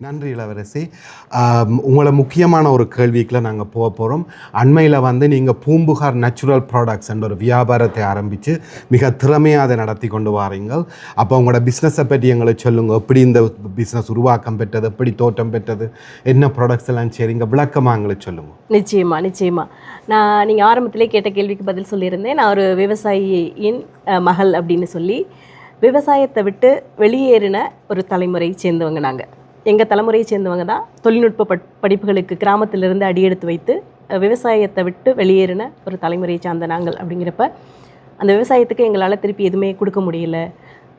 நன்றி இளவரசி. உங்களை முக்கியமான ஒரு கேள்விக்குள்ள நாங்கள் போக போகிறோம் அண்மையில் வந்து நீங்கள் பூம்புகார் நேச்சுரல் ப்ராடக்ட்ஸ் என்ற ஒரு வியாபாரத்தை ஆரம்பித்து மிக திறமையாக அதை நடத்தி கொண்டு வாரீங்கள் அப்போ உங்களோட பிஸ்னஸை பற்றி எங்களை சொல்லுங்கள் எப்படி இந்த பிஸ்னஸ் உருவாக்கம் பெற்றது? எப்படி தோட்டம் பெற்றது? என்ன ப்ராடக்ட்ஸ் எல்லாம் சரிங்க விளக்கமாக எங்களுக்கு சொல்லுங்கள் நிச்சயமாக நிச்சயமாக நான் நீங்கள் ஆரம்பத்திலே கேட்ட கேள்விக்கு பதில் சொல்லியிருந்தேன். நான் ஒரு விவசாயியின் மகள் அப்படின்னு சொல்லி விவசாயத்தை விட்டு வெளியேறின ஒரு தலைமுறையை சேர்ந்தவங்க நாங்கள் எங்கள் தலைமுறையை சேர்ந்தவங்க தான் தொழில்நுட்ப பட் படிப்புகளுக்கு கிராமத்திலிருந்து அடியெடுத்து வைத்து விவசாயத்தை விட்டு வெளியேறின ஒரு தலைமுறையை சார்ந்த நாங்கள் அப்படிங்கிறப்ப அந்த விவசாயத்துக்கு எங்களால் திருப்பி எதுவுமே கொடுக்க முடியல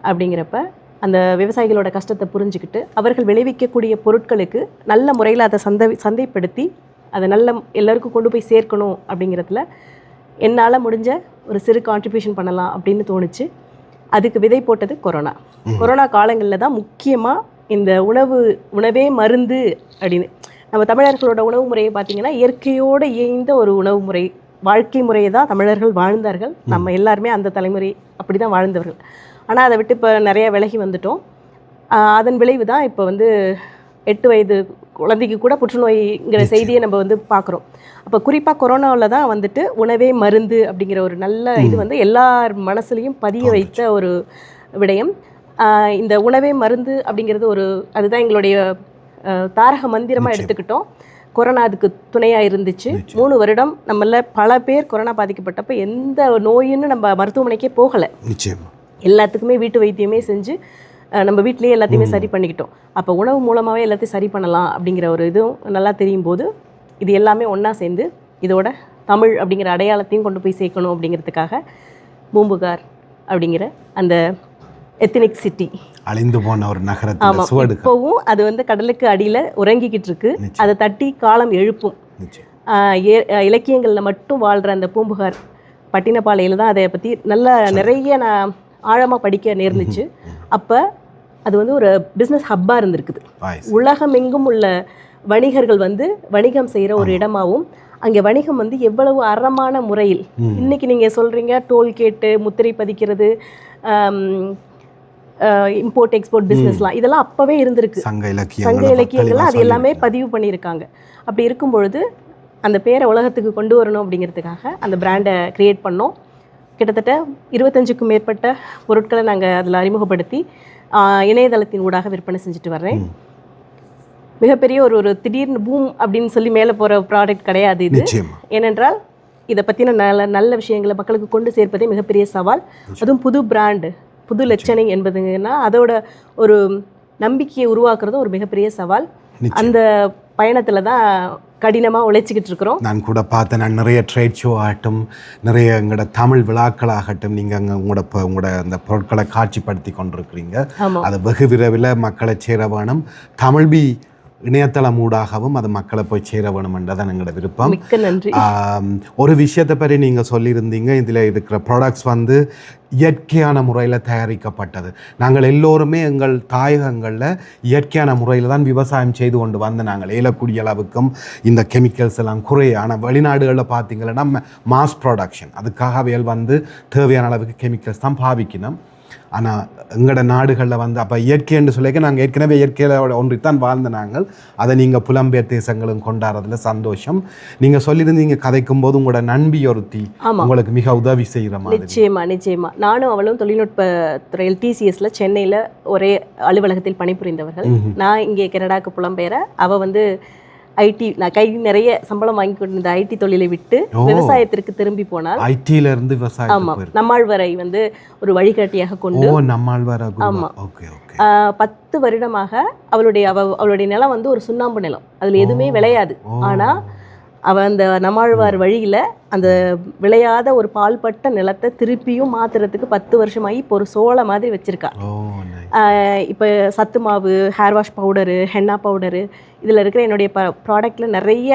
அப்படிங்கிறப்ப அந்த விவசாயிகளோட கஷ்டத்தை புரிஞ்சுக்கிட்டு அவர்கள் விளைவிக்கக்கூடிய பொருட்களுக்கு நல்ல முறையில் அதை சந்தை சந்தைப்படுத்தி அதை நல்ல எல்லாருக்கும் கொண்டு போய் சேர்க்கணும் அப்படிங்கிறதுல என்னால் முடிஞ்ச ஒரு சிறு கான்ட்ரிபியூஷன் பண்ணலாம் அப்படின்னு தோணுச்சு. அதுக்கு விதை போட்டது கொரோனா. கொரோனா காலங்களில் தான் முக்கியமாக இந்த உணவு உணவே மருந்து அப்படின்னு. நம்ம தமிழர்களோட உணவு முறையை பார்த்தீங்கன்னா இயற்கையோடு இயைந்த ஒரு உணவு முறை வாழ்க்கை முறையை தான் தமிழர்கள் வாழ்ந்தார்கள். நம்ம எல்லாருமே அந்த தலைமுறை அப்படி தான் வாழ்ந்தவர்கள். ஆனால் அதை விட்டு இப்போ நிறைய விலகி வந்துட்டோம். அதன் விளைவு தான் இப்போ வந்து எட்டு வயது குழந்தைக்கு கூட புற்றுநோய்ங்கிற செய்தியை நம்ம வந்து பார்க்குறோம். அப்போ குறிப்பாக கொரோனாவில் தான் வந்துட்டு உணவே மருந்து அப்படிங்கிற ஒரு நல்ல இது வந்து எல்லார் மனசுலையும் பதிய வைத்த ஒரு விடயம். இந்த உணவே மருந்து அப்படிங்கிறது ஒரு அதுதான் எங்களுடைய தாரக மந்திரமாக எடுத்துக்கிட்டோம். கொரோனா அதுக்கு துணையாக இருந்துச்சு. மூணு வருடம் நம்மள பல பேர் கொரோனா பாதிக்கப்பட்டப்ப எந்த நோயின்னு நம்ம மருத்துவமனைக்கே போகலை. நிச்சயமா. எல்லாத்துக்குமே வீட்டு வைத்தியமே செஞ்சு நம்ம வீட்டிலேயே எல்லாத்தையுமே சரி பண்ணிக்கிட்டோம். அப்போ உணவு மூலமாகவே எல்லாத்தையும் சரி பண்ணலாம் அப்படிங்கிற ஒரு இதுவும் நல்லா தெரியும் போது இது எல்லாமே ஒன்றா சேர்ந்து இதோட தமிழ் அப்படிங்கிற அடையாளத்தையும் கொண்டு போய் சேர்க்கணும் அப்படிங்கிறதுக்காக பூம்புகார் அப்படிங்கிற அந்த எத்தனிக் சிட்டி அழிந்து போன ஒரு நகரத்தில் ஆமாம் இப்போவும் அது வந்து கடலுக்கு அடியில் உறங்கிக்கிட்டு இருக்கு. அதை தட்டி காலம் எழுப்பும். இலக்கியங்கள்ல மட்டும் வாழ்கிற அந்த பூம்புகார் பட்டினப்பாளையில் தான் அதை பற்றி நல்ல நிறைய நான் ஆழமாக படிக்க நேர்ந்துச்சு. அப்போ அது வந்து ஒரு பிஸ்னஸ் ஹப்பாக இருந்திருக்குது. வாய்ஸ் உலகமெங்கும் உள்ள வணிகர்கள் வந்து வணிகம் செய்கிற ஒரு இடமாவும் அங்கே வணிகம் வந்து எவ்வளவு அறமான முறையில் இன்னைக்கு நீங்கள் சொல்கிறீங்க டோல்கேட்டு முத்திரை பதிக்கிறது இம்போர்ட் எக்ஸ்போர்ட் பிஸ்னஸ்லாம் இதெல்லாம் அப்போவே இருந்திருக்கு. சங்க சங்க இலக்கியங்கள் இலக்கியங்கள்லாம் அது எல்லாமே பதிவு பண்ணியிருக்காங்க. அப்படி இருக்கும் பொழுது அந்த பேரை உலகத்துக்கு கொண்டு வரணும் அப்படிங்கிறதுக்காக அந்த பிராண்டை கிரியேட் பண்ணோம். கிட்டத்தட்ட இருபத்தஞ்சுக்கும் மேற்பட்ட பொருட்களை நாங்கள் அதில் அறிமுகப்படுத்தி இணையதளத்தின் ஊடாக விற்பனை செஞ்சுட்டு வர்றேன். மிகப்பெரிய ஒரு ஒரு திடீர்னு பூம் அப்படின்னு சொல்லி மேலே போகிற ப்ராடக்ட் கிடையாது இது. ஏனென்றால் இதை பற்றின நல்ல நல்ல விஷயங்களை மக்களுக்கு கொண்டு சேர்ப்பதே மிகப்பெரிய சவால். அதுவும் புது பிராண்டு புது லட்சணை என்பதுங்கன்னா அதோட ஒரு நம்பிக்கையை உருவாக்குறது ஒரு மிகப்பெரிய சவால். அந்த பயணத்தில் தான் கடினமாக உழைச்சிக்கிட்டு இருக்கிறோம். நான் கூட பார்த்தேன் நான் நிறைய ட்ரேட் ஷோ ஆகட்டும் நிறைய எங்களோட தமிழ் விழாக்களாகட்டும் நீங்கள் அங்கே உங்களோட உங்களோட அந்த பொருட்களை காட்சிப்படுத்தி கொண்டிருக்கிறீங்க. அது வெகு விரைவில் மக்களை சேர வேணும். தமிழ் பி இணையதளம் ஊடாகவும் அது மக்களை போய் சேர வேணும் என்றதான் எங்களோட விருப்பம். மிக்க நன்றி. ஆம், ஒரு விஷயத்தை பற்றி நீங்கள் சொல்லியிருந்தீங்க. இதில் இருக்கிற ப்ராடக்ட்ஸ் வந்து இயற்கையான முறையில் தயாரிக்கப்பட்டது. நாங்கள் எல்லோருமே எங்கள் தாயகங்களில் இயற்கையான முறையில் தான் விவசாயம் செய்து கொண்டு வந்து நாங்கள் ஏலக்கூடிய அளவுக்கும் இந்த கெமிக்கல்ஸ் எல்லாம் குறைய ஆனால் வெளிநாடுகளில் பார்த்தீங்கன்னா மாஸ் ப்ரொடக்ஷன் அதுக்காக அவைகள் வந்து தேவையான அளவுக்கு கெமிக்கல்ஸ் தான் பாவிக்கணும். ஆனால் எங்களோட நாடுகளில் வந்து அப்போ இயற்கைன்னு சொல்லிக்க நாங்கள் ஏற்கனவே இயற்கையில் ஒன்றித்தான் வாழ்ந்த நாங்கள். அதை நீங்கள் புலம்பெயர் தேசங்களும் கொண்டாடுறதுல சந்தோஷம். நீங்கள் சொல்லியிருந்தீங்க கதைக்கும் போது உங்களோட நண்பி ஒருத்தி. உங்களுக்கு மிக உதவி செய்கிற மாதிரி. நிச்சயமா நிச்சயமா. நானும் அவளும் தொழில்நுட்ப துறையில் டிசிஎஸ்ல சென்னையில் ஒரே அலுவலகத்தில் பணிபுரிந்தவர்கள். நான் இங்கே கனடாக்கு புலம்பெயர. அவ வந்து ஐடி நான் கை நிறைய சம்பளம் வாங்கி கொண்டிருந்த ஐடி தொழிலை விட்டு விவசாயத்திற்கு திரும்பி போனால் ஐடியில இருந்து ஆமாம் போயிருக்கு நம்மாழ்வரை வந்து ஒரு வழிகாட்டியாக கொண்டு ஓ நம்மால் வர ஓகே ஓகே. ஆஹ், பத்து வருடமாக அவளுடைய அவ அவளுடைய நிலம் வந்து ஒரு சுண்ணாம்பு நிலம். அதில் எதுவுமே விளையாது. ஓ. ஆனால் அவ அந்த நம்மாழ்வார் வழியில் அந்த விளையாத ஒரு பால்பட்ட நிலத்தை திருப்பியும் மாத்துறதுக்கு பத்து வருஷமாகி இப்போ ஒரு சோளை மாதிரி வச்சிருக்கா. இப்போ சத்து மாவு hair wash powder henna powder இதில் இருக்கிற என்னுடைய ப ப்ராடக்டில் நிறைய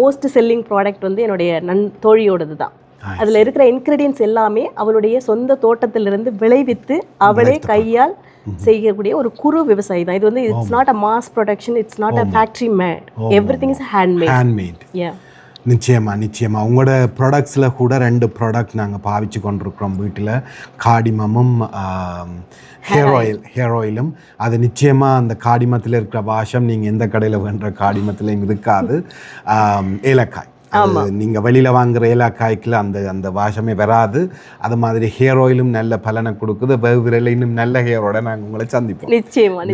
மோஸ்ட் செல்லிங் ப்ராடக்ட் வந்து என்னுடைய நன் தோழியோடது தான். அதில் இருக்கிற இன்க்ரீடியன்ஸ் எல்லாமே அவளுடைய சொந்த தோட்டத்திலிருந்து விளைவித்து அவளே கையால் செய்யக்கூடிய ஒரு குறு விவசாயி தான். இது வந்து it's not a mass production it's not a factory made everything is handmade yeah நிச்சயமா நிச்சயமா. உங்களோட ப்ராடக்ட்ஸில் கூட ரெண்டு ப்ராடக்ட் நாங்கள் பாவிச்சு கொண்டிருக்கிறோம் வீட்டில். காடிமமும் ஹேர் ஆயில் ஹேர் ஆயிலும் அது நிச்சயமாக அந்த காடிமத்தில் இருக்கிற வாஷம் நீங்கள் எந்த கடையில் வேண்ட காடிமத்திலையும் இருக்காது. ஏலக்காய். நீங்கள் வெளியில் வாங்குற ஏலக்காய்க்குள்ள அந்த அந்த வாஷமே வராது. அது மாதிரி ஹேர் ஆயிலும் நல்ல பலனை கொடுக்குது. வெவ்விரல இன்னும் நல்ல ஹேரோட நாங்கள் உங்களை சந்திப்போம். நிச்சயமா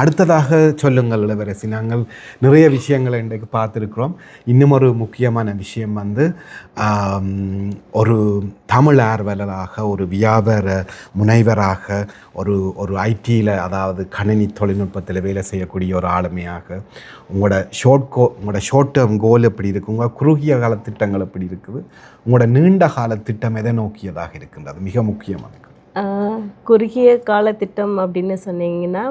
அடுத்ததாக சொல்லுங்கள் இளவரசி. நாங்கள் நிறைய விஷயங்களை இன்றைக்கு பார்த்துருக்குறோம். இன்னும் ஒரு முக்கியமான விஷயம் வந்து ஒரு தமிழ் ஆர்வலராக ஒரு வியாபார முனைவராக ஒரு ஒரு ஐடியில் அதாவது கணினி தொழில்நுட்பத்தில் வேலை செய்யக்கூடிய ஒரு ஆளுமையாக உங்களோட ஷார்ட் கோ உங்களோட ஷார்ட் டேர்ம் கோல் எப்படி இருக்குது உங்கள் குறுகிய கால திட்டங்கள் எப்படி இருக்குது உங்களோட நீண்ட கால திட்டம் எதை நோக்கியதாக இருக்கின்றது? மிக முக்கியமாக குறுகிய கால திட்டம் அப்படின்னு சொன்னீங்கன்னா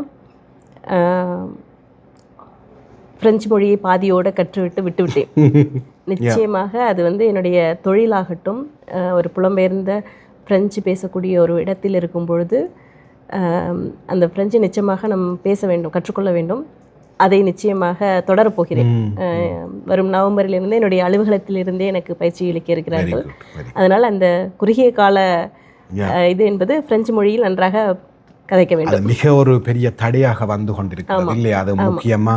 பிரெஞ்சு மொழியை பாதியோட கற்றுவிட்டு விட்டுவிட்டேன். நிச்சயமாக அது வந்து என்னுடைய தொழிலாகட்டும் ஒரு புலம்பெயர்ந்த பிரெஞ்சு பேசக்கூடிய ஒரு இடத்தில் இருக்கும் பொழுது அந்த பிரெஞ்சு நிச்சயமாக நம் பேச வேண்டும் கற்றுக்கொள்ள வேண்டும். அதை நிச்சயமாக தொடரப் போகிறேன். ம். ஆஹ், வரும் நவம்பரிலிருந்து என்னுடைய அலுவலகத்திலிருந்தே எனக்கு பயிற்சி அளிக்க இருக்கிறார்கள். அதனால் அந்த குறுகிய கால இது என்பது பிரெஞ்சு மொழியில் நன்றாக கதைக்க வேண்டும். மிக ஒரு பெரிய தடையாக வந்து கொண்டிருக்கிறது. இல்லையா? அது முக்கியமா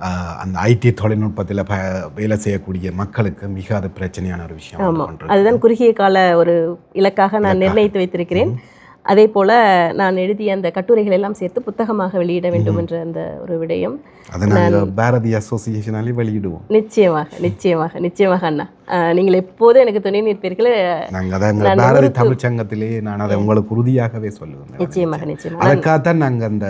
ஆஹ், அந்த ஐடி தொழில்நுட்பத்தில் ப வேலை செய்யக்கூடிய மக்களுக்கு மிக அது பிரச்சனையான ஒரு விஷயம். அதுதான் குறுகிய கால ஒரு இலக்காக நான் நிர்ணயித்து வைத்திருக்கிறேன். அதே போல நான் எழுதிய அந்த கட்டுரைகள் எல்லாம் சேர்த்து புத்தகமாக வெளியிட வேண்டும் என்ற அந்த ஒரு விடயம். பாரதி அசோசியேஷனாலே வெளியிடுவோம். நிச்சயமாக நிச்சயமாக நிச்சயமாக அண்ணா. நீங்கள் எப்போதும் எனக்கு துணை நிற்பீர்கள்? பாரதி தமிழ் சங்கத்திலே நான் அதை உங்களுக்கு உறுதியாகவே சொல்லுவேன். நிச்சயமாக நிச்சயமாக. அதுக்காகத்தான் நாங்கள் அந்த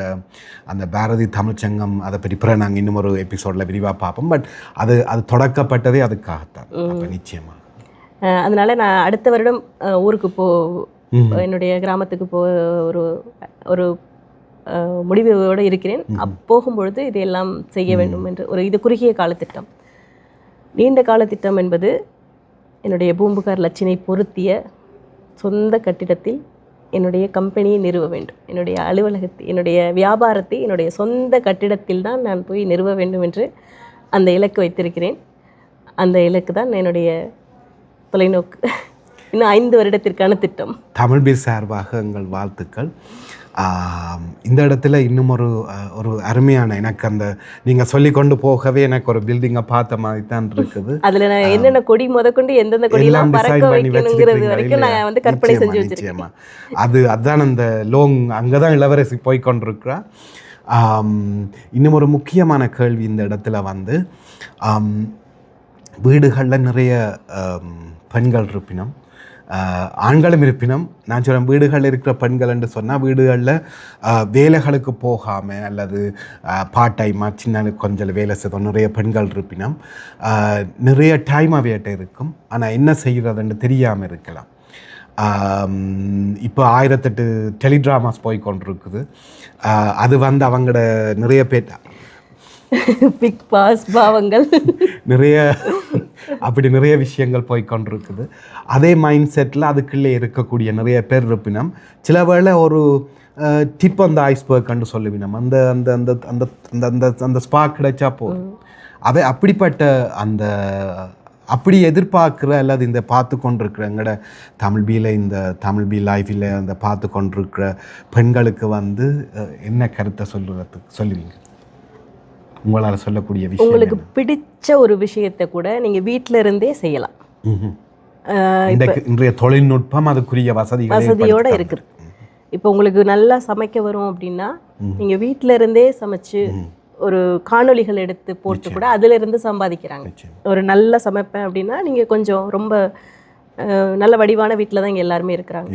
அந்த பாரதி தமிழ் சங்கம் அதை பற்றி பிறகு நாங்கள் இன்னும் ஒரு எபிசோடில் விரிவாக பார்ப்போம். பட் அது அது தொடக்கப்பட்டதே அதுக்காகத்தான். அப்போ நிச்சயமா. அஹ், அதனால நான் அடுத்த வருடம் ஊருக்கு போ. என்னுடைய கிராமத்துக்கு போ ஒரு ஒரு முடிவோடு இருக்கிறேன். அப் போகும்பொழுது இதையெல்லாம் செய்ய வேண்டும் என்று ஒரு இது குறுகிய கால திட்டம் நீண்ட கால திட்டம் என்பது என்னுடைய பூம்புகார் லட்சினை பொருத்திய சொந்த கட்டிடத்தில் என்னுடைய கம்பெனியை நிறுவ வேண்டும். என்னுடைய அலுவலகத்தை என்னுடைய வியாபாரத்தை என்னுடைய சொந்த கட்டிடத்தில் தான் நான் போய் நிறுவ வேண்டும் என்று அந்த இலக்கு வைத்திருக்கிறேன். அந்த இலக்கு தான் என்னுடைய தொலைநோக்கு. இன்னும் ஐந்து வருடத்திற்கான திட்டம். தமிழ் பீர் சார்பாக எங்கள் வாழ்த்துக்கள். இந்த இடத்துல இன்னும் ஒரு ஒரு அருமையான எனக்கு அந்த நீங்கள் சொல்லி கொண்டு போகவே எனக்கு ஒரு பில்டிங்கை பார்த்த மாதிரி தான் இருக்குது. அதுல நான் என்னென்ன கொடி முதற்கொண்டு எந்தெந்த கொடியெல்லாம் பறக்க வைக்கணுங்கிறது வரைக்கும் நான் வந்து கற்பனை செஞ்சு வச்சிருக்கேன். அது அதான் அந்த லோங் அங்கே தான் இளவரசி போய் கொண்டிருக்கிறா. ஆம், இன்னும் ஒரு முக்கியமான கேள்வி இந்த இடத்துல வந்து வீடுகளில் நிறைய பெண்கள் இருப்பினும் ஆண்களும் இருப்பினும் நான் சொல்கிறேன் வீடுகளில் இருக்கிற பெண்கள் என்று சொன்னால் வீடுகளில் வேலைகளுக்கு போகாமல் அல்லது பார்ட் டைமாக சின்ன கொஞ்சம் வேலை செய்தோம் நிறைய பெண்கள் இருப்பினும் நிறைய டைம் அவையிட்ட இருக்கும். ஆனால் என்ன செய்கிறதுன்னு தெரியாமல் இருக்கலாம். இப்போ ஆயிரத்தெட்டு டெலிட்ராமாஸ் போய் கொண்டிருக்குது அது வந்து அவங்களோட நிறைய பேர் பிக் பாஸ் பாவங்கள். நிறைய அப்படி நிறைய விஷயங்கள் போய்கொண்டிருக்குது அதே மைண்ட் செட்டில் அதுக்குள்ளே இருக்கக்கூடிய நிறைய பேர் இருப்பினம் சில வேளை ஒரு டிப் அந்த ஐஸ்பர்க்னு சொல்லுவினம் அந்த அந்த அந்த அந்த அந்த அந்த அந்த ஸ்பாக் கிடைச்சா போதும். அவை அப்படிப்பட்ட அந்த அப்படி எதிர்பார்க்குற அல்லது இந்த பார்த்து கொண்டிருக்கிற எங்களோட தமிழ் பீல இந்த தமிழ் பி லைஃபில் அந்த பார்த்து கொண்டிருக்கிற பெண்களுக்கு வந்து என்ன கருத்தை சொல்லுறதுக்கு சொல்லுவீங்க? உங்களால் சொல்லக்கூடிய விஷயம் உங்களுக்கு பிடிச்ச ஒரு விஷயத்தை கூட நீங்க வீட்ல இருந்தே செய்யலாம். இன்றைய தொழில்நுட்பம் அதுக்குரிய வசதிகளை வசதியோட இருக்குது. இப்போ உங்களுக்கு நல்லா சமைக்க வரும் அப்படின்னா நீங்க வீட்ல இருந்தே சமைச்சு ஒரு காணொளிகள் எடுத்து போட்டு கூட அதுல இருந்து சம்பாதிக்கிறாங்க. ஒரு நல்ல சமைப்பேன் அப்படின்னா நீங்க கொஞ்சம் ரொம்ப நல்ல வடிவான வீட்டில் தான் இங்கே எல்லாருமே இருக்கிறாங்க.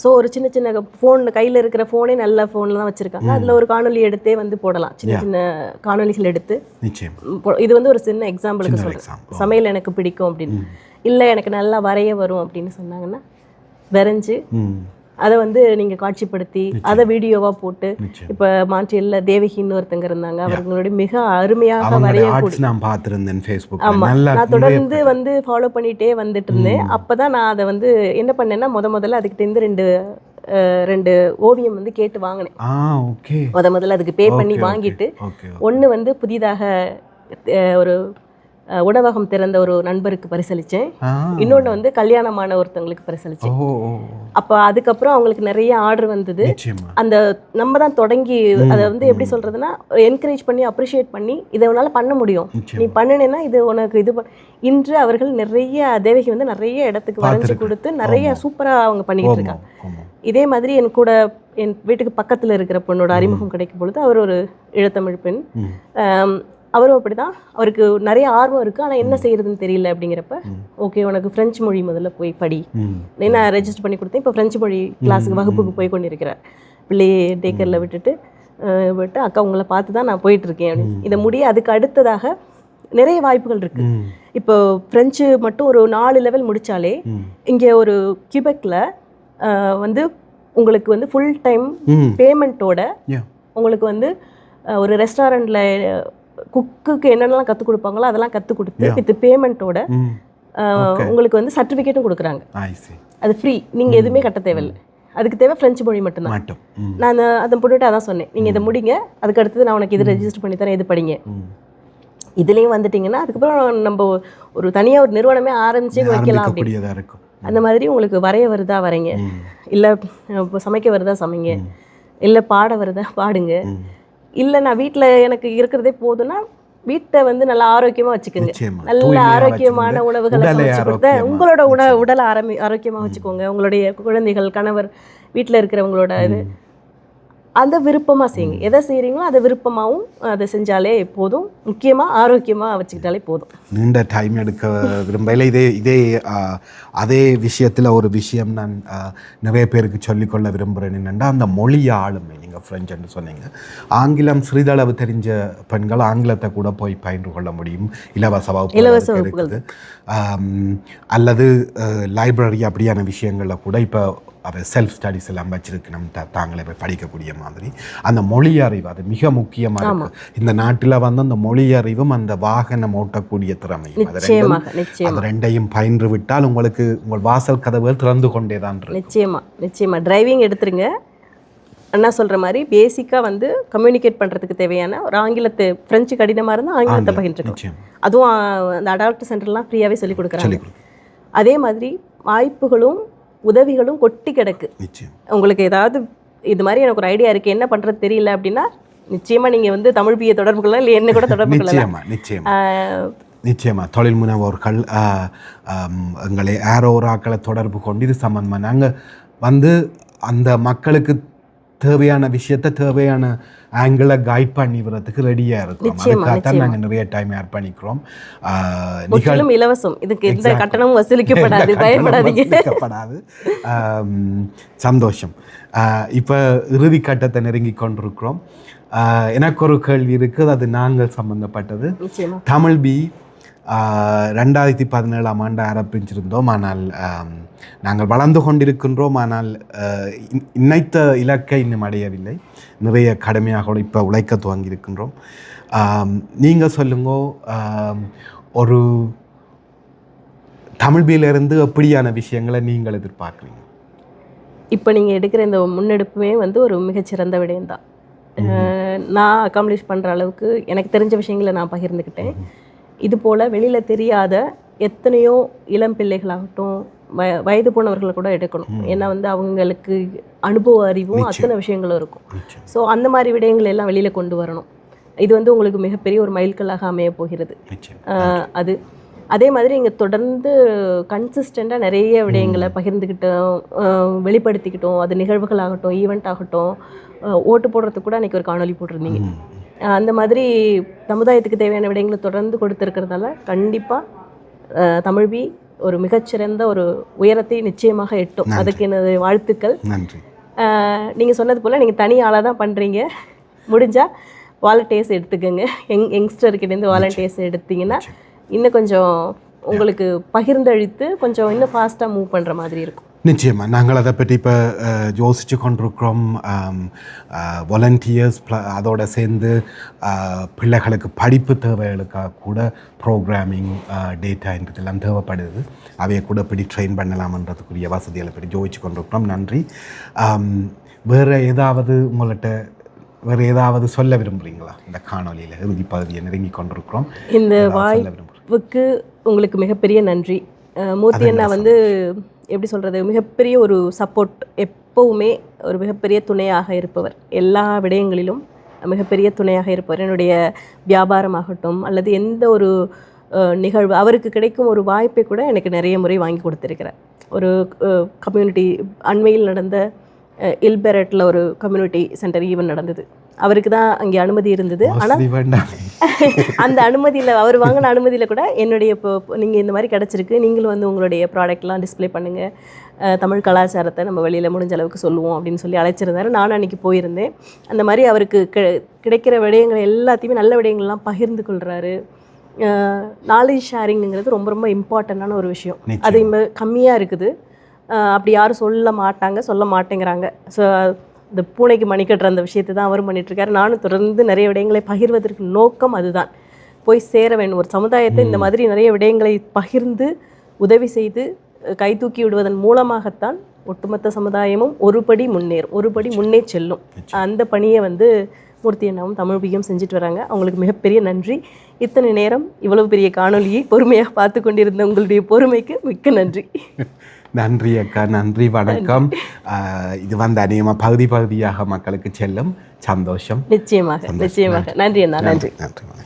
ஸோ ஒரு சின்ன சின்ன ஃபோன் கையில் இருக்கிற ஃபோனே நல்ல ஃபோனில் தான் வச்சுருக்காங்க. அதில் ஒரு காணொளி எடுத்தே வந்து போடலாம். சின்ன சின்ன காணொளிகள் எடுத்து. இது வந்து ஒரு சின்ன எக்ஸாம்பிளுக்கு சொல்கிறேன். சமையல் எனக்கு பிடிக்கும் அப்படின்னு. இல்லை எனக்கு நல்லா வரைய வரும் அப்படின்னு சொன்னாங்கன்னா வரைஞ்சு அதை வந்து நீங்கள் காட்சிப்படுத்தி அதை வீடியோவாக போட்டு இப்போ மாற்றியல்ல தேவகின்னு ஒருத்தங்க இருந்தாங்க அவர்களுடைய மிக அருமையாக வரையக்கூடிய நான் பார்த்துருந்தேன் ஃபேஸ்புக் ஆமா. நல்லா நான் தொடர்ந்து வந்து ஃபாலோ பண்ணிட்டே வந்துட்டு இருந்தேன் அப்பதான் நான் அதை வந்து என்ன பண்ணேன்னா முத முதல்ல அதுக்கிட்ட இருந்து ரெண்டு ரெண்டு ஓவியம் வந்து கேட்டு வாங்கினேன். முத முதல்ல அதுக்கு பே பண்ணி வாங்கிட்டு ஒன்று வந்து புதிதாக ஒரு உணவகம் திறந்த ஒரு நண்பருக்கு பரிசளித்தேன். இன்னொன்று வந்து கல்யாணமான ஒருத்தவங்களுக்கு பரிசளித்தேன். அப்போ அதுக்கப்புறம் அவங்களுக்கு நிறைய ஆர்டர் வந்தது. அந்த நம்ம தான் தொடங்கி அதை வந்து எப்படி சொல்றதுன்னா என்கரேஜ் பண்ணி அப்ரிஷியேட் பண்ணி இதை உன்னால பண்ண முடியும். நீ பண்ணினேன்னா இது உனக்கு இது இன்று அவர்கள் நிறைய தேவகி வந்து நிறைய இடத்துக்கு வரைஞ்சு. கொடுத்து நிறைய சூப்பரா அவங்க பண்ணிட்டு ஆமா, இருக்காங்க. இதே மாதிரி என் கூட என் வீட்டுக்கு பக்கத்துல இருக்கிற பொண்ணோட அறிமுகம் கிடைக்கும் பொழுது அவர் ஒரு ஈழத்தமிழ் பெண். அவரும் அப்படிதான் அவருக்கு நிறைய ஆர்வம் இருக்கு ஆனா என்ன செய்யறதுன்னு தெரியல அப்படிங்கிறப்ப. ஓகே உனக்கு ஃப்ரெஞ்சு மொழி முதல்ல போய் படி. நான் ரெஜிஸ்டர் பண்ணி கொடுத்தேன் இப்போ ஃப்ரெஞ்சு மொழி கிளாஸுக்கு வகுப்புக்கு போய் கொண்டிருக்கிறார் பிள்ளையை டேக்கரில் விட்டுட்டு விட்டு அக்கா உங்களை பார்த்து தான் நான் போயிட்டு இருக்கேன் அப்படின்னு இதை முடிய அதுக்கு அடுத்ததாக நிறைய வாய்ப்புகள் இருக்கு ம். இப்போ ஃப்ரெஞ்சு மட்டும் ஒரு நாலு லெவல் முடிச்சாலே ம். இங்கே ஒரு கியூபெக்கில் வந்து உங்களுக்கு வந்து ஃபுல் டைம். பேமெண்ட்டோட. உங்களுக்கு வந்து ஒரு ரெஸ்டாரண்ட்டில் குக்குக்கு என்னென்னலாம் கற்றுக் கொடுப்பாங்களோ அதெல்லாம் கற்றுக் கொடுத்து. வித் பேமெண்ட்டோட. உங்களுக்கு வந்து சர்டிஃபிகேட்டும் கொடுக்குறாங்க. அது ஃப்ரீ நீங்கள் எதுவுமே கட்ட தேவையில்லை. அதுக்கு தேவை ஃப்ரெஞ்சு மொழி மட்டும்தான். நான் அதை போட்டுட்டு அதான் சொன்னேன். நீங்கள் இதை முடிங்க. அதுக்கு அடுத்தது நான் உனக்கு இது ரெஜிஸ்டர் பண்ணி தரேன். இது படிங்க. இதுலேயும் வந்துட்டிங்கன்னா அதுக்கப்புறம் நம்ம ஒரு தனியாக ஒரு நிறுவனமே ஆரம்பிச்சு வைக்கலாம் அப்படின்னு. இருக்கும். அந்த மாதிரி உங்களுக்கு வரைய வருதா வரைங்க. இல்லை சமைக்க வருதா சமைங்க. இல்லை பாட வருதா பாடுங்க. இல்லை நான் வீட்டில் எனக்கு இருக்கிறதே போதும்னா வீட்டை வந்து நல்லா ஆரோக்கியமாக வச்சுக்கோங்க. நல்ல ஆரோக்கியமான உணவுகளை சமைச்சு கொடுத்து. உங்களோட உண உடலை ஆரம்பி ஆரோக்கியமாக வச்சுக்கோங்க. உங்களுடைய குழந்தைகள் கணவர் வீட்டில் இருக்கிறவங்களோட இது. அந்த விருப்பமாக செய்யுங்க. எதை செய்கிறீங்களோ அதை விருப்பமாகவும் அதை செஞ்சாலே போதும். முக்கியமாக ஆரோக்கியமாக வச்சுக்கிட்டாலே போதும். நீண்ட டைம் எடுக்க விரும்பல. இதே இதே அதே விஷயத்தில் ஒரு விஷயம் நான் நிறைய பேருக்கு சொல்லிக்கொள்ள விரும்புகிறேன் என்னென்னா அந்த மொழி ஆளுமை. நீங்கள் ஃப்ரெஞ்சுன்னு சொன்னீங்க. ஆங்கிலம் சிறிதளவு தெரிஞ்ச பெண்கள் ஆங்கிலத்தை கூட போய் பயின்று கொள்ள முடியும். இலவச இலவச இருக்குது. அல்லது லைப்ரரி அப்படியான விஷயங்களில் கூட இப்போ அவ செல்ஃப் ஸ்டடீஸ் எல்லாம் வச்சிருக்கணும். த தாங்களே போய் படிக்கக்கூடிய மாதிரி. அந்த மொழி அறிவு அது மிக முக்கியமாக இருக்கு. இந்த நாட்டில் வந்து அந்த மொழி அறிவும் அந்த வாகனம் ஓட்டக்கூடிய திறமையும் அது நிச்சயமாக ரெண்டையும் பயின்று விட்டால் உங்களுக்கு உங்கள் வாசல் கதவுகள் திறந்து கொண்டே தான் நிச்சயமா நிச்சயமா. டிரைவிங் எடுத்துருங்க. அண்ணா சொல்கிற மாதிரி பேசிக்காக வந்து கம்யூனிகேட் பண்ணுறதுக்கு தேவையான ஒரு ஆங்கிலத்தை ஃப்ரெஞ்சு கடினமாக இருந்தால் ஆங்கிலத்தை பகிர்ந்துக்கணும் அதுவும் அந்த அடால்ட் சென்டர்லாம் ஃப்ரீயாகவே சொல்லி கொடுக்குறாங்க. சொல்லிக் கொடு அதே மாதிரி வாய்ப்புகளும் உதவிகளும் கொட்டி கிடக்கு. உங்களுக்கு ஏதாவது இது மாதிரி எனக்கு ஒரு ஐடியா இருக்குது என்ன பண்ணுறது தெரியல அப்படின்னா நிச்சயமாக நீங்கள் வந்து தமிழ் பிஏ தொடர்பு கொள்ளலாம் இல்லை என்ன கூட தொடர்பு கொள்ளலாம். நிச்சயமா நிச்சயமா. ஆஹ், நிச்சயமா. தொழில் முனைவோர்கள் எங்களை ஆரோராக்களை தொடர்பு கொண்டு இது சம்பந்தமாக நாங்கள் வந்து அந்த மக்களுக்கு தேவையான விஷயத்த தேவையான ஆங்கிளை கைட் பண்ணி விடுறதுக்கு ரெடியாக நிச்சயமா, அதுக்காகத்தான் நாங்கள் நிறைய டைம் ஏர் பண்ணிக்கிறோம். ஆ, நிகழ் முற்றிலும் இலவசம். இதுக்கு எந்த. கட்டணமும் வசூலிக்கப்படாது. ஆம், சந்தோஷம். இப்போ இறுதி கட்டத்தை நெருங்கி கொண்டிருக்கிறோம். எனக்கு ஒரு கேள்வி இருக்குது. அது நாங்கள் சம்பந்தப்பட்டது. நிச்சயமா. தமிழ் பி ரெண்டாயிரத்தி பதினேழாம் ஆண்டு ஆரம்பிச்சிருந்தோம். ஆனால் நாங்கள் வளர்ந்து கொண்டிருக்கின்றோம். ஆனால் இன்னைத்த இலக்கை இன்னும் அடையவில்லை. நிறைய கடுமையாக இப்போ உழைக்க துவங்கியிருக்கின்றோம். நீங்கள் சொல்லுங்க ஒரு தமிழ் பியிலிருந்து எப்படியான விஷயங்களை நீங்கள் எதிர்பார்க்குறீங்க? இப்போ நீங்கள் எடுக்கிற இந்த முன்னெடுப்புமே வந்து ஒரு மிகச்சிறந்த விடயம்தான். நான் அக்காம்ப்ளிஷ் பண்ணுற அளவுக்கு எனக்கு தெரிஞ்ச விஷயங்களை நான் பகிர்ந்துக்கிட்டேன் இது போல் வெளியில் தெரியாத எத்தனையோ இளம் பிள்ளைகளாகட்டும் வய வயது போனவர்களை கூட எடுக்கணும். ஏன்னா வந்து அவங்களுக்கு அனுபவ அறிவும் அத்தனை விஷயங்களும் இருக்கும். ஸோ அந்த மாதிரி விடயங்களை எல்லாம் வெளியில் கொண்டு வரணும். இது வந்து உங்களுக்கு மிகப்பெரிய ஒரு மைல்கல்லாக அமைய போகிறது. அது. அதே மாதிரி இங்கே தொடர்ந்து கன்சிஸ்டண்ட்டாக நிறைய விடயங்களை பகிர்ந்துக்கிட்டோம் வெளிப்படுத்திக்கிட்டோம். அது நிகழ்வுகளாகட்டும் ஈவெண்ட் ஆகட்டும். ஓட்டு போடுறதுக்கு கூட அன்றைக்கி ஒரு காணொளி போட்டிருந்தீங்க. அந்த மாதிரி சமுதாயத்துக்கு தேவையான விடயங்களை தொடர்ந்து கொடுத்துருக்கிறதால கண்டிப்பாக தமிழ்வி ஒரு மிகச்சிறந்த ஒரு உயரத்தை நிச்சயமாக எட்டும். அதுக்கு எனது வாழ்த்துக்கள். நன்றி. நீங்கள் சொன்னது போல் நீங்கள் தனி ஆளாக தான் பண்ணுறீங்க முடிஞ்சால் வாலண்டியர்ஸ் எடுத்துக்கோங்க. யங் யங்ஸ்டர்கிட்டேருந்து வாலண்டியர்ஸ் எடுத்தீங்கன்னா இன்னும் கொஞ்சம் உங்களுக்கு பகிர்ந்தளித்து கொஞ்சம் இன்னும் ஃபாஸ்ட்டாக மூவ் பண்ணுற மாதிரி இருக்கும். நிச்சயமா. நாங்கள் அதை பற்றி இப்போ யோசித்து கொண்டிருக்கிறோம் வாலண்டியர்ஸ் அதோட சேர்ந்து பிள்ளைகளுக்கு படிப்பு தேவைகளுக்காக கூட ப்ரோக்ராமிங் டேட்டா இதெல்லாம் தேவைப்படுது. அவையை கூட எப்படி ட்ரெயின் பண்ணலாம்ன்றதுக்குரிய வசதிகளை பற்றி யோசிச்சு கொண்டிருக்கிறோம் நன்றி வேற ஏதாவது உங்கள்கிட்ட வேறு ஏதாவது சொல்ல விரும்புகிறீங்களா இந்த காணொலியில் இறுதி பகுதியை நெருங்கி கொண்டிருக்கிறோம். இந்த ஏதாவது வாய் சொல்ல விரும்புகிறேன் வுக்கு உங்களுக்கு மிகப்பெரிய நன்றி. மூர்த்தி அண்ணா வந்து எப்படி சொல்கிறது மிகப்பெரிய ஒரு சப்போர்ட் எப்போவுமே ஒரு மிகப்பெரிய துணையாக இருப்பவர். எல்லா விடயங்களிலும் மிகப்பெரிய துணையாக இருப்பவர். என்னுடைய வியாபாரமாகட்டும் அல்லது எந்த ஒரு நிகழ்வு அவருக்கு கிடைக்கும் ஒரு வாய்ப்பை கூட எனக்கு நிறைய முறை வாங்கி கொடுத்துருக்கிறார். ஒரு கம்யூனிட்டி அண்மையில் நடந்த இல்பெரட்டில் ஒரு கம்யூனிட்டி சென்டர் ஈவன் நடந்தது. அவருக்கு தான் அங்கே அனுமதி இருந்தது. ஆனால் அந்த அனுமதியில் அவர் வாங்கின அனுமதியில் கூட என்னுடைய இப்போ நீங்கள் இந்த மாதிரி கிடச்சிருக்கு. நீங்களும் வந்து உங்களுடைய ப்ராடக்ட்லாம் டிஸ்ப்ளே பண்ணுங்கள் தமிழ் கலாச்சாரத்தை நம்ம வெளியில் முடிஞ்ச அளவுக்கு சொல்லுவோம் அப்படின்னு சொல்லி அழைச்சிருந்தாரு. நானும் அன்றைக்கி போயிருந்தேன். அந்த மாதிரி அவருக்கு கி- கிடைக்கிற விடயங்கள் எல்லாத்தையுமே நல்ல விடயங்கள்லாம் பகிர்ந்து கொள்கிறாரு நாலேஜ் ஷேரிங்கிறது ரொம்ப ரொம்ப இம்பார்ட்டண்ட்டான ஒரு விஷயம். அது கம்மியாக இருக்குது. அப்படி யாரும் சொல்ல மாட்டாங்க சொல்ல மாட்டேங்கிறாங்க. ஸோ இந்த பூனைக்கு மணி கட்டுற அந்த விஷயத்தை தான் அவரும் பண்ணிட்டு இருக்காரு நானும் தொடர்ந்து நிறைய விடயங்களை பகிர்வதற்கு நோக்கம் அதுதான். போய் சேர வேண்டும். ஒரு சமுதாயத்தை இந்த மாதிரி நிறைய விடயங்களை பகிர்ந்து உதவி செய்து கை தூக்கி விடுவதன் மூலமாகத்தான் ஒட்டுமொத்த சமுதாயமும் ஒருபடி முன்னேறும். ஒருபடி முன்னே செல்லும். அந்த பணியை வந்து மூர்த்தி அண்ணாவும் தமிழ்பியும் செஞ்சுட்டு வராங்க. அவங்களுக்கு மிகப்பெரிய நன்றி. இத்தனை நேரம் இவ்வளவு பெரிய காணொளியை பொறுமையாக பார்த்து கொண்டிருந்த உங்களுடைய பொறுமைக்கு மிக்க நன்றி. நன்றி அக்கா நன்றி வணக்கம். இது வந்து அநேகமாக பகுதி பகுதியாக மக்களுக்கு செல்லும் சந்தோஷம். நிச்சயமாக. நிச்சயமாக. நன்றி. அண்ணா நன்றி நன்றி வணக்கம்.